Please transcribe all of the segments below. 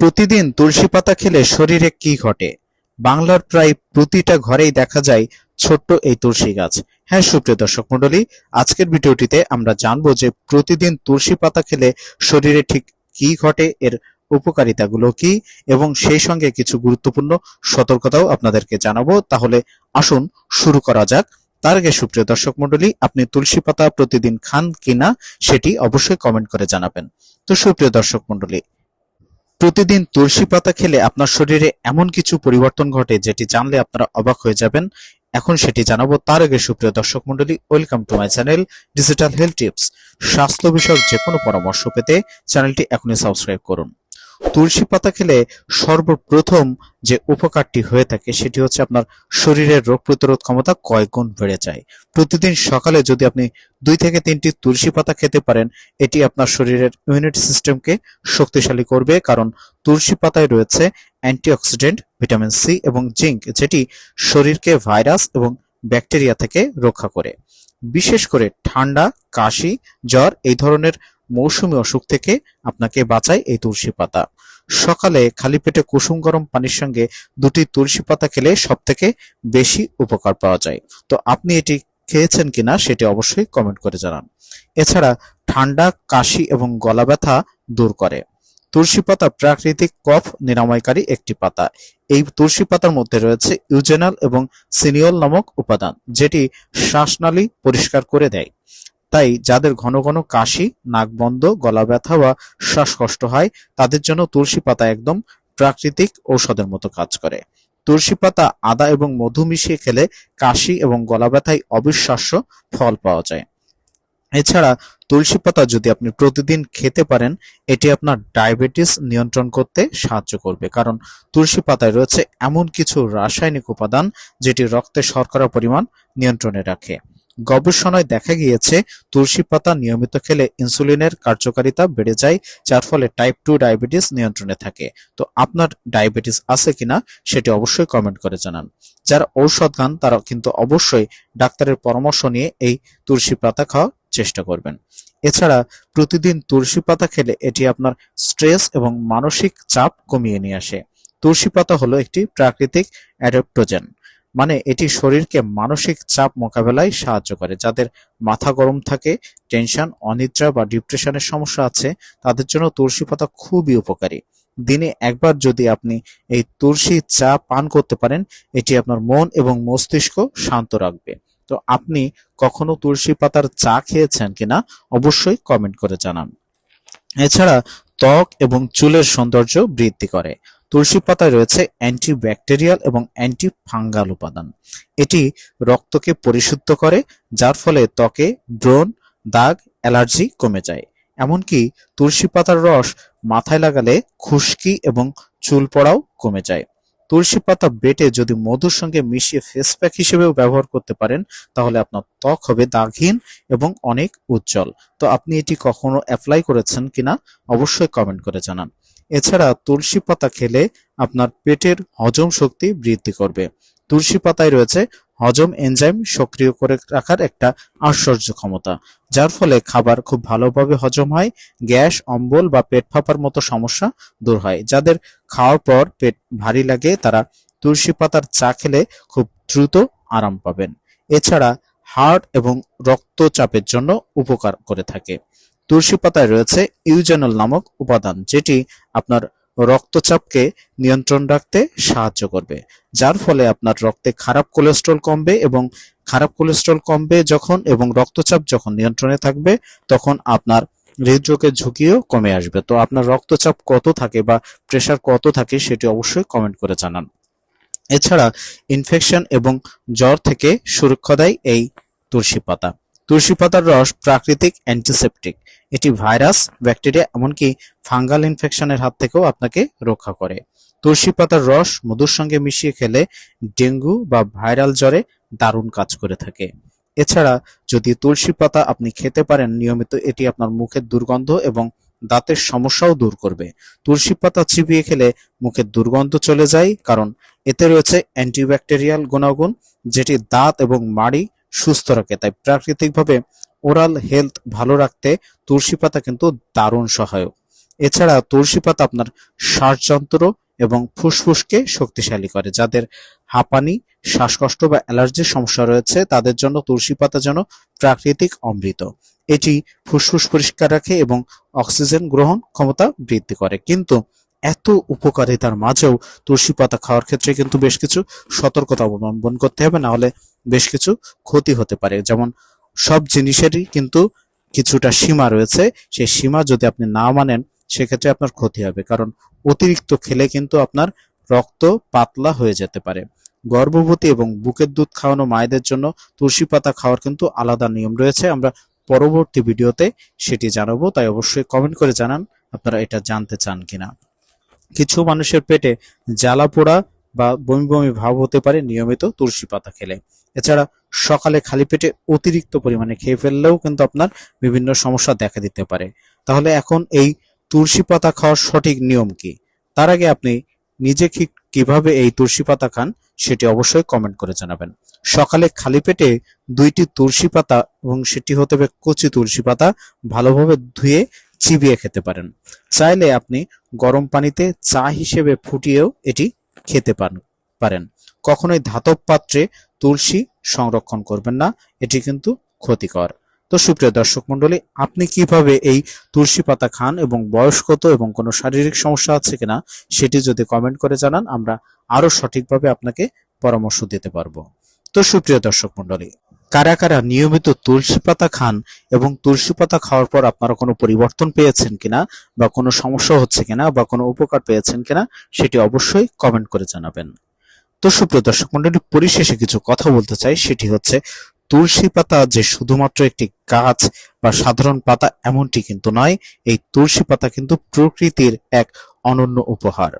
প্রতিদিন তুলসী পাতা খেলে শরীরে কি ঘটে? বাংলার প্রায় প্রতিটা ঘরেই দেখা যায় ছোট্ট এই তুলসী গাছ। হ্যাঁ সুপ্রিয় দর্শক মণ্ডলী, আজকের ভিডিওটিতে আমরা জানব যে প্রতিদিন তুলসী পাতা খেলে শরীরে ঠিক কি ঘটে, এর উপকারিতাগুলো কি, এবং সেই সঙ্গে কিছু গুরুত্বপূর্ণ সতর্কতাও আপনাদেরকে জানাব। তাহলে আসুন শুরু করা যাক। তার আগে, সুপ্রিয় দর্শক মণ্ডলী, আপনি তুলসী পাতা প্রতিদিন খান কিনা, সেটি অবশ্যই কমেন্ট করে জানাবেন। তো সুপ্রিয় দর্শক মণ্ডলী প্রতিদিন তুলসী পাতা খেলে আপনার শরীরে এমন কিছু পরিবর্তন ঘটে যেটি জানলে আপনারা অবাক হয়ে যাবেন। এখন সেটি জানাব তার আগে সুপ্রিয় দর্শক মন্ডলী welcome to my channel digital health tips. স্বাস্থ্য বিষয়ক যে কোনো পরামর্শ পেতে চ্যানেলটি এখনই সাবস্ক্রাইব করুন। তুলসী পাতা খেলে সর্বপ্রথম যে উপকারটি হয়ে থাকে সেটি হচ্ছে আপনার শরীরের রোগ প্রতিরোধ ক্ষমতা গুণ বেড়ে যায়। প্রতিদিন সকালে যদি আপনি দুই থেকে তিনটি তুলসী পাতা খেতে পারেন, এটি আপনার শরীরের ইমিউনিটি সিস্টেমকে শক্তিশালী করবে কারণ তুলসী পাতায় রয়েছে অ্যান্টিঅক্সিডেন্ট ভিটামিন সি এবং জিঙ্ক যেটি শরীরকে ভাইরাস এবং ব্যাকটেরিয়া থেকে রক্ষা করে। বিশেষ করে ঠান্ডা, কাশি, জ্বর এই ধরনের মৌসুমী অসুখ থেকে আপনাকে বাঁচায় এই তুলসী পাতা। সকালে খালি পেটে কুসুম গরম পানির সঙ্গে দুটি তুলসী পাতা খেলে সব থেকে বেশি উপকার পাওয়া যায়। তো আপনি এটি খেয়েছেন কিনা সেটি অবশ্যই কমেন্ট করে জানান। এছাড়া ঠান্ডা, কাশি এবং গলা ব্যথা দূর করে। তুলসী পাতা প্রাকৃতিক কফ নিরাময়কারী একটি পাতা। এই তুলসী পাতার মধ্যে রয়েছে ইউজেনাল এবং সিনিয়ল নামক উপাদান, যেটি শ্বাসনালী পরিষ্কার করে দেয়। তাই যাদের ঘন ঘন কাশি, নাক বন্ধ, গলা ব্যথা বা শ্বাসকষ্ট হয়, তাদের জন্য তুলসী পাতা একদম প্রাকৃতিক ঔষধের মতো কাজ করে। তুলসী পাতা আদা এবং মধু মিশিয়ে খেলে কাশি এবং গলা ব্যথায় অবিশ্বাস্য ফল পাওয়া যায়। এছাড়া তুলসী পাতা যদি আপনি প্রতিদিন খেতে পারেন, এটি আপনার ডায়াবেটিস নিয়ন্ত্রণ করতে সাহায্য করবে। কারণ তুলসী পাতায় রয়েছে এমন কিছু রাসায়নিক উপাদান যেটি রক্তে শর্করা পরিমাণ নিয়ন্ত্রণে রাখে। গবেষণায় দেখা গিয়েছে, তুলসী পাতা নিয়মিত খেলে ইনসুলিনের কার্যকারিতা বেড়ে যায়, যার ফলে টাইপ টু ডায়াবেটিস নিয়ন্ত্রণে থাকে। তো আপনার ডায়াবেটিস আছে কিনা সেটি অবশ্যই কমেন্ট করে জানান। যারা ঔষধ খান, তারা কিন্তু অবশ্যই ডাক্তারের পরামর্শ নিয়ে এই তুলসী পাতা খাওয়ার চেষ্টা করবেন। এছাড়া প্রতিদিন তুলসী পাতা খেলে এটি আপনার স্ট্রেস এবং মানসিক চাপ কমিয়ে নিয়ে আসে। তুলসী পাতা হলো একটি প্রাকৃতিক অ্যাডাপ্টোজেন মানে এটি শরীরকে মানসিক চাপ মোকাবেলায় সাহায্য করে। যাদের মাথা গরম থাকে, টেনশন, অনিদ্রা বা ডিপ্রেশনের সমস্যা আছে, তাদের জন্য তুলসী পাতা খুবই উপকারী। দিনে একবার যদি আপনি এই তুলসী চা পান করতে পারেন, এটি আপনার মন এবং মস্তিষ্ক শান্ত রাখবে। তো আপনি কখনো তুলসী পাতার চা খেয়েছেন কিনা, অবশ্যই কমেন্ট করে জানান। এছাড়া ত্বক এবং চুলের সৌন্দর্য বৃদ্ধি করে। তুলসী পাতায় রয়েছে অ্যান্টিব্যাকটেরিয়াল এবং অ্যান্টি ফাঙ্গাল উপাদান। এটি রক্তকে পরিশুদ্ধ করে, যার ফলে ত্বকে ব্রণ, দাগ, অ্যালার্জি কমে যায়। এমনকি তুলসী পাতার রস মাথায় লাগালে খুশকি এবং চুল পড়াও কমে যায়। তুলসী পাতা বেটে যদি মধুর সঙ্গে মিশিয়ে ফেস প্যাক হিসেবেও ব্যবহার করতে পারেন, তাহলে আপনার ত্বক হবে দাগহীন এবং অনেক উজ্জ্বল। তো আপনি এটি কখনো অ্যাপ্লাই করেছেন কিনা, অবশ্যই কমেন্ট করে জানান। এছাড়া তুলসী পাতা খেলে আপনার পেটের হজম শক্তি বৃদ্ধি করবে। তুলসী পাতায় রয়েছে হজম এনজাইম সক্রিয় করে রাখার একটা আশ্চর্য ক্ষমতা, যার ফলে খাবার খুব ভালোভাবে হজম হয়, গ্যাস, অম্বল বা পেট ফাঁপার মতো সমস্যা দূর হয়। যাদের খাওয়ার পর পেট ভারী লাগে, তারা তুলসী পাতার চা খেলে খুব দ্রুত আরাম পাবেন। এছাড়া হার্ট এবং রক্তচাপের জন্য উপকার করে থাকে। তুলসী পাতায় রয়েছে ইউজেনল নামক উপাদান, যেটি আপনার রক্তচাপকে নিয়ন্ত্রণ রাখতে সাহায্য করবে, যার ফলে আপনার রক্তে খারাপ কোলেস্ট্রল কমবে এবং খারাপ কোলেস্ট্রল কমবে যখন এবং রক্তচাপ যখন নিয়ন্ত্রণে থাকবে, তখন আপনার হৃদরোগের ঝুঁকিও কমে আসবে। তো আপনার রক্তচাপ কত থাকে বা প্রেশার কত থাকে সেটি অবশ্যই কমেন্ট করে জানান। এছাড়া ইনফেকশন এবং জ্বর থেকে সুরক্ষা দেয় এই তুলসী পাতা তুলসী পাতার রস প্রাকৃতিক অ্যান্টিসেপটিক এটি ভাইরাস, ব্যাকটেরিয়া, এমনকি ফাঙ্গাল ইনফেকশনের হাত থেকেও আপনাকে রক্ষা করে। তুলসী পাতার রস মধুর সঙ্গে মিশিয়ে খেলে ডেঙ্গু বা ভাইরাল জ্বরে দারুণ কাজ করে থাকে। এছাড়া যদি তুলসী পাতা আপনি খেতে পারেন, নিয়মিত এটি আপনার মুখের দুর্গন্ধ এবং দাঁতের সমস্যাও দূর করবে। তুলসী পাতা চিবিয়ে খেলে মুখের দুর্গন্ধ চলে যায়, কারণ এতে রয়েছে অ্যান্টিব্যাকটেরিয়াল গুণাগুণ, যেটি দাঁত এবং মাড়ি সুস্থ রাখে। তাই প্রাকৃতিকভাবে ওরাল হেলথ ভালো রাখতে তুলসী পাতা কিন্তু দারুণ সহায়ক। এছাড়া তুলসী পাতা আপনার শ্বাসযন্ত্র এবং ফুসফুসকে শক্তিশালী করে, যাদের হাঁপানি, শ্বাসকষ্ট বা অ্যালার্জির সমস্যা রয়েছে, তাদের জন্য তুলসী পাতা যেন প্রাকৃতিক অমৃত। এটি ফুসফুস পরিষ্কার রাখে এবং অক্সিজেন গ্রহণ ক্ষমতা বৃদ্ধি করে। কিন্তু এত উপকারিতার মাঝেও তুলসী পাতা খাওয়ার ক্ষেত্রে কিন্তু বেশ কিছু সতর্কতা অবলম্বন করতে হবে, না হলে বেশ কিছু ক্ষতি হতে পারে। যেমন সব জিনিসেরই কিন্তু কিছুটা সীমা রয়েছে। সেই সীমা যদি আপনি না মানেন, সেক্ষেত্রে আপনার ক্ষতি হবে। কারণ অতিরিক্ত খেলে কিন্তু আপনার রক্ত পাতলা হয়ে যেতে পারে। গর্ভবতী এবং বুকের দুধ খাওয়ানো মায়েদের জন্য তুলসী পাতা খাওয়ার কিন্তু আলাদা নিয়ম রয়েছে। আমরা পরবর্তী ভিডিওতে সেটি জানাব। তাই অবশ্যই কমেন্ট করে জানান আপনারা এটা জানতে চান কিনা। কিছু মানুষের পেটে জ্বালা পোড়া বা বমি বমি ভাব হতে পারে, নিয়মিত তুলসী পাতা খেলে। এছাড়া সকালে খালি পেটে অতিরিক্ত পরিমাণে খেয়ে ফেললেও কিন্তু আপনার বিভিন্ন সমস্যা দেখা দিতে পারে। তাহলে এখন এই তুলসী পাতা খাওয়ার সঠিক নিয়ম কি? তার আগে আপনি নিজে কি- কীভাবে এই তুলসী পাতা খান সেটি অবশ্যই কমেন্ট করে জানাবেন। সকালে খালি পেটে দুইটি তুলসী পাতা এবং সেটি হতে হবে কচি তুলসী পাতা, ভালোভাবে ধুয়ে চিবিয়ে খেতে পারেন। চাইলে আপনি গরম পানিতে চা হিসেবে ফুটিয়েও এটি খেতে পারেন। কখনোই ধাতব পাত্রে তুলসী সংরক্ষণ করবেন না, এটি কিন্তু ক্ষতিকর। তো সুপ্রিয় দর্শক মণ্ডলী, আপনি কীভাবে এই তুলসী পাতা খান এবং বয়স্কত এবং কোনো শারীরিক সমস্যা আছে কিনা সেটি যদি কমেন্ট করে জানান, আমরা আরও সঠিকভাবে আপনাকে পরামর্শ দিতে পারব। তো সুপ্রিয় দর্শক মণ্ডলী কারা কারা নিয়মিত তুলসী পাতা খান এবং তুলসী পাতা খাওয়ার পর আপনারা কোনো পরিবর্তন পেয়েছেন কিনা বা কোনো সমস্যা হচ্ছে কিনা বা কোনো উপকার পেয়েছেন কিনা সেটি অবশ্যই কমেন্ট করে জানাবেন। তো সুপ্রিয় দর্শক মন্ডলী পরিশেষে কিছু কথা বলতে চাই, সেটি হচ্ছে তুলসী পাতা যে শুধুমাত্র একটি গাছ বা সাধারণ পাতা এমনটি কিন্তু নয়, এই তুলসী পাতা কিন্তু প্রকৃতির এক অনন্য উপহার।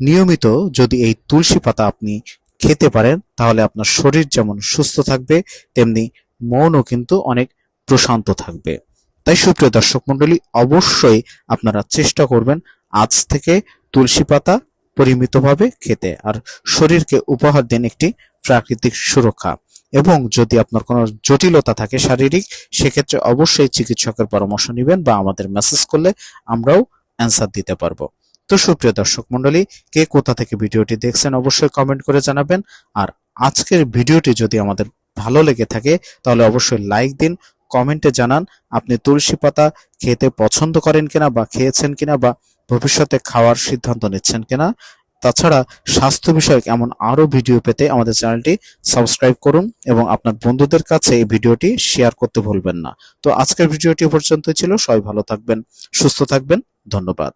নিয়মিত যদি এই তুলসী পাতা আপনি খেতে পারেন, তাহলে আপনার শরীর যেমন সুস্থ থাকবে, তেমনি মনও কিন্তু অনেক প্রশান্ত থাকবে। তাই সুপ্রিয় দর্শক মন্ডলী অবশ্যই আপনারা চেষ্টা করবেন আজ থেকে তুলসী পাতা পরিমিতভাবে খেতে আর শরীরকে উপহার দিন একটি প্রাকৃতিক সুরক্ষা। এবং যদি আপনার কোনো জটিলতা থাকে শারীরিক, সেক্ষেত্রে অবশ্যই চিকিৎসকের পরামর্শ নেবেন বা আমাদের মেসেজ করলে আমরাও অ্যান্সার দিতে পারব। তো সুপ্রিয় দর্শক মন্ডলী কে কোথা থেকে ভিডিওটি দেখছেন অবশ্যই কমেন্ট করে জানাবেন। আর আজকের ভিডিওটি যদি আমাদের ভালো লেগে থাকে, তাহলে অবশ্যই লাইক দিন কমেন্টে জানান, আপনি তুলসী পাতা খেতে পছন্দ করেন কিনা বা খেয়েছেন কিনা বা ভবিষ্যতে খাওয়ার সিদ্ধান্ত নিচ্ছেন কিনা, তাছাড়া স্বাস্থ্য বিষয়ক এমন আরও ভিডিও পেতে আমাদের চ্যানেলটি সাবস্ক্রাইব করুন এবং আপনার বন্ধুদের কাছে এই ভিডিওটি শেয়ার করতে ভুলবেন না। তো আজকের ভিডিওটি এ পর্যন্তই ছিল, সবাই ভালো থাকবেন, সুস্থ থাকবেন, ধন্যবাদ।